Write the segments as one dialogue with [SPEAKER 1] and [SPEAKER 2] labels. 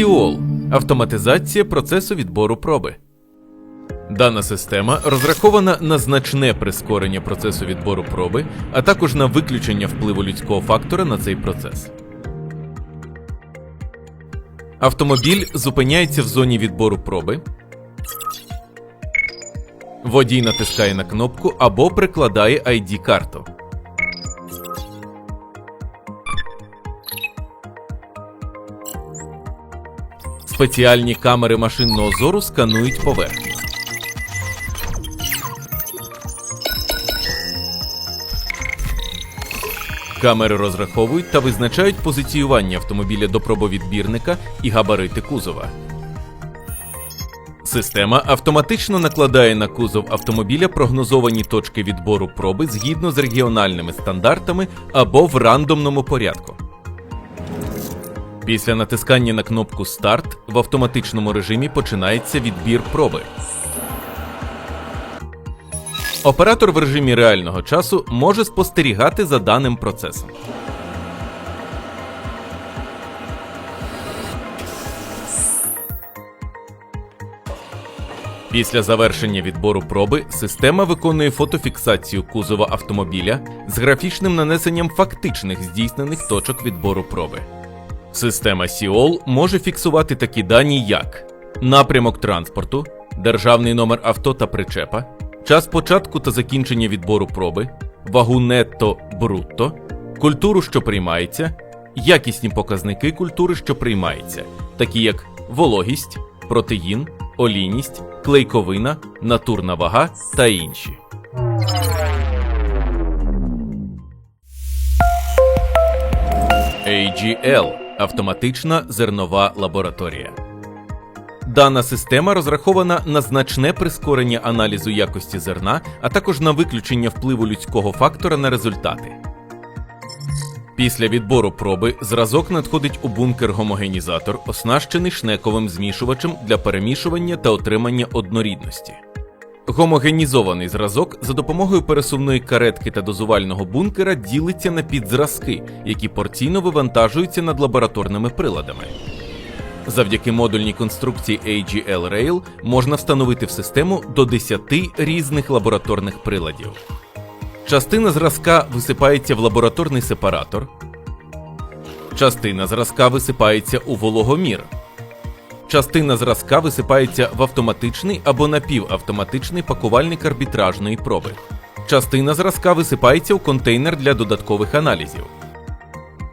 [SPEAKER 1] Сіол автоматизація процесу відбору проби. Дана система розрахована на значне прискорення процесу відбору проби, а також на виключення впливу людського фактора на цей процес. Автомобіль зупиняється в зоні відбору проби. Водій натискає на кнопку або прикладає ID-карту. Спеціальні камери машинного зору сканують поверхню. Камери розраховують та визначають позиціювання автомобіля до пробовідбірника і габарити кузова. Система автоматично накладає на кузов автомобіля прогнозовані точки відбору проби згідно з регіональними стандартами або в рандомному порядку. Після натискання на кнопку Старт в автоматичному режимі починається відбір проби. Оператор в режимі реального часу може спостерігати за даним процесом. Після завершення відбору проби система виконує фотофіксацію кузова автомобіля з графічним нанесенням фактичних здійснених точок відбору проби. Система Сіол може фіксувати такі дані, як напрямок транспорту, державний номер авто та причепа, час початку та закінчення відбору проби, вагу нетто брутто, культуру, що приймається, якісні показники культури, що приймається, такі як вологість, протеїн, олійність, клейковина, натурна вага та інші. AGL автоматична зернова лабораторія. Дана система розрахована на значне прискорення аналізу якості зерна, а також на виключення впливу людського фактора на результати. Після відбору проби зразок надходить у бункер-гомогенізатор, оснащений шнековим змішувачем для перемішування та отримання однорідності. Гомогенізований зразок за допомогою пересувної каретки та дозувального бункера ділиться на підзразки, які порційно вивантажуються над лабораторними приладами. Завдяки модульній конструкції AGL Rail можна встановити в систему до 10 різних лабораторних приладів. Частина зразка висипається в лабораторний сепаратор. Частина зразка висипається у вологомір. Частина зразка висипається в автоматичний або напівавтоматичний пакувальник арбітражної проби. Частина зразка висипається у контейнер для додаткових аналізів.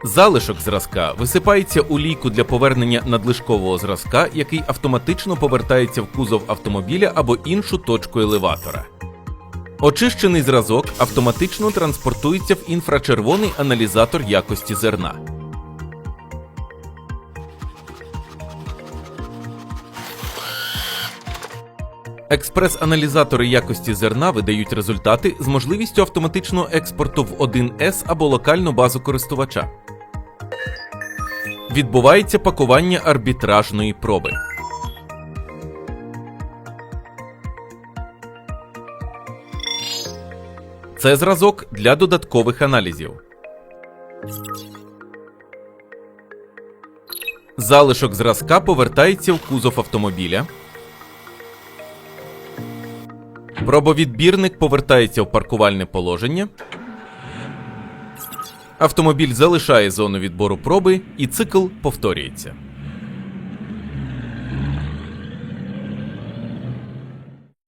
[SPEAKER 1] Залишок зразка висипається у лійку для повернення надлишкового зразка, який автоматично повертається в кузов автомобіля або іншу точку елеватора. Очищений зразок автоматично транспортується в інфрачервоний аналізатор якості зерна. Експрес-аналізатори якості зерна видають результати з можливістю автоматичного експорту в 1С або локальну базу користувача. Відбувається пакування арбітражної проби. Це зразок для додаткових аналізів. Залишок зразка повертається в кузов автомобіля. Пробовідбірник повертається в паркувальне положення. Автомобіль залишає зону відбору проби і цикл повторюється.